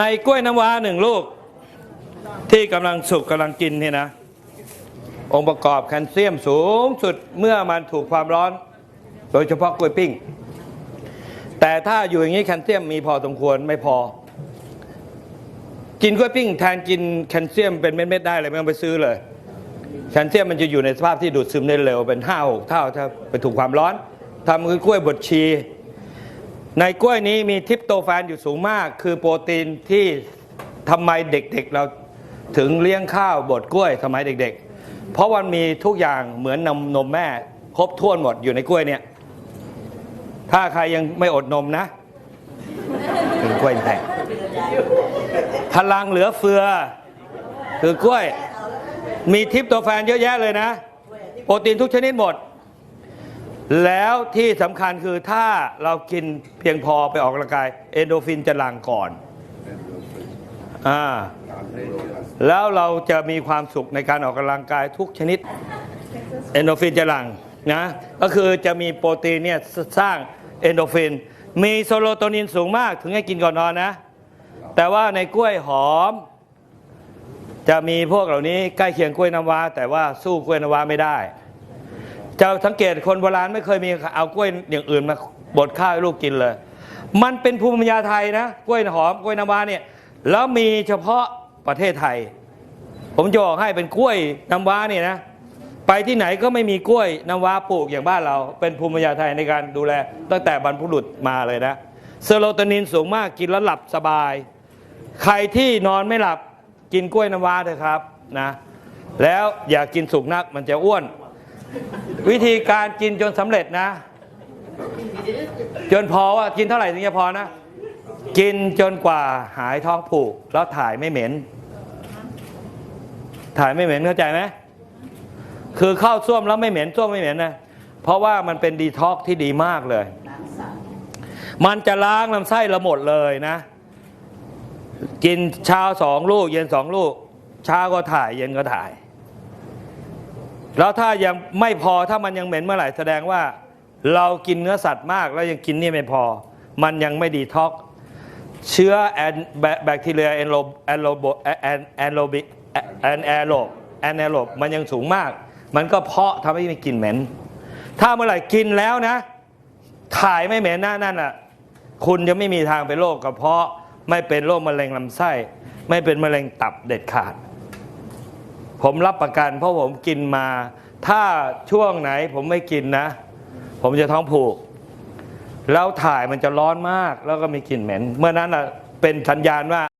ในกล้วยน้ำว้าหนึ่งลูก ที่กำลังสุกกำลังกินเนี่ยนะ องค์ประกอบแคลเซียมสูงสุดเมื่อมันถูกความร้อน โดยเฉพาะกล้วยปิ้ง แต่ถ้าอยู่อย่างนี้แคลเซียมมีพอสมควรไม่พอ กินกล้วยปิ้งแทนกินแคลเซียมเป็นเม็ดๆได้เลยไม่ต้องไปซื้อเลยแคลเซียมมันจะอยู่ในสภาพที่ดูดซึมได้เร็วเป็นห้าหกเท่าถ้าไปถูกความร้อนทำคือกล้วยบดชี ในกล้วยนี้มีทริปโตแฟนอยู่สูงมาก คือโปรตีนที่ทำไมเด็กๆเราถึงเลี้ยงข้าวบดกล้วยสมัยเด็ก ๆ เพราะมันมีทุกอย่างเหมือนนมนมแม่ ครบถ้วนหมดอยู่ในกล้วยเนี่ย ถ้าใครยังไม่อดนมนะกินกล้วยแทนพลังเหลือเฟือ คือกล้วย มีทริปโตแฟนเยอะแยะเลยนะ โปรตีนทุกชนิดหมด แล้วที่สำคัญคือถ้าเรากินเพียงพอไปออกกำลังกาย เอนโดฟินจะหลั่งก่อนอ่าแล้วเราจะมีความสุขในการออกกำลังกายทุกชนิด เอนโดฟินจะหลั่งนะก็คือจะมีโปรตีนเนี่ยสร้างเอนโดฟิน มีโซโรโทนินสูงมากถึงให้กินก่อนนอนนะ แต่ว่าในกล้วยหอม จะมีพวกเหล่านี้ใกล้เคียงกล้วยน้ำว้า แต่ว่าสู้กล้วยน้ำว้าไม่ได้ จะสังเกตคนโบราณไม่เคยมีเอากล้วยอย่างอื่นมาบดข้าวให้ลูกกินเลย มันเป็นภูมิปัญญาไทยนะกล้วยหอมกล้วยน้ำว้าเนี่ยแล้วมีเฉพาะประเทศไทย ผมจะบอกให้เป็นกล้วยน้ำว้าเนี่ยนะไปที่ไหนก็ไม่มีกล้วยน้ำว้าปลูกอย่างบ้านเรา เป็นภูมิปัญญาไทยในการดูแล ตั้งแต่บรรพบุรุษมาเลยนะเซโรโทนินสูงมากกินแล้วหลับสบาย ใครที่นอนไม่หลับกินกล้วยน้ำว้าเถอะครับนะแล้วอย่ากินสุกนักมันจะอ้วน วิธีการกินจนสำเร็จนะ จนพอว่ากินเท่าไหร่ถึงจะพอนะ กินจนกว่าหายท้องผูก แล้วถ่ายไม่เหม็น ถ่ายไม่เหม็นเข้าใจไหมคือเข้าส้วมแล้วไม่เหม็นส้วมไม่เหม็นนะเพราะว่ามันเป็นดีท็อกซ์ที่ดีมากเลย มันจะล้างลำไส้เราหมดเลยนะ กินเช้าสองลูก เย็นสองลูกเช้าก็ถ่ายเย็นก็ถ่าย แล้วถ้ายังไม่พอถ้ามันยังเหม็นเมื่อไหร่แสดงว่า เรากินเนื้อสัตว์มากแล้วยังกินนี่ไม่พอ มันยังไม่ดีท็อกเชื้อแอนแบคทีเรียแอนโรแอนโรบแอนแอนโรบิแอนแอโรบแอนแอโรบมันยังสูงมาก มันก็เพาะทำให้มีกลิ่นเหม็น ถ้าเมื่อไหร่กินแล้วนะ ถ่ายไม่เหม็นหน้านั่นอะคุณจะไม่มีทางเป็นโรคกระเพาะไม่เป็นโรคมะเร็งลำไส้ ไม่เป็นมะเร็งตับเด็ดขาด ผมรับประกัน เพราะผมกินมา ถ้าช่วงไหนผมไม่กินนะ ผมจะท้องผูก แล้วถ่ายมันจะร้อนมากแล้วก็มีกลิ่นเหม็น เมื่อนั้นเป็นสัญญาณว่า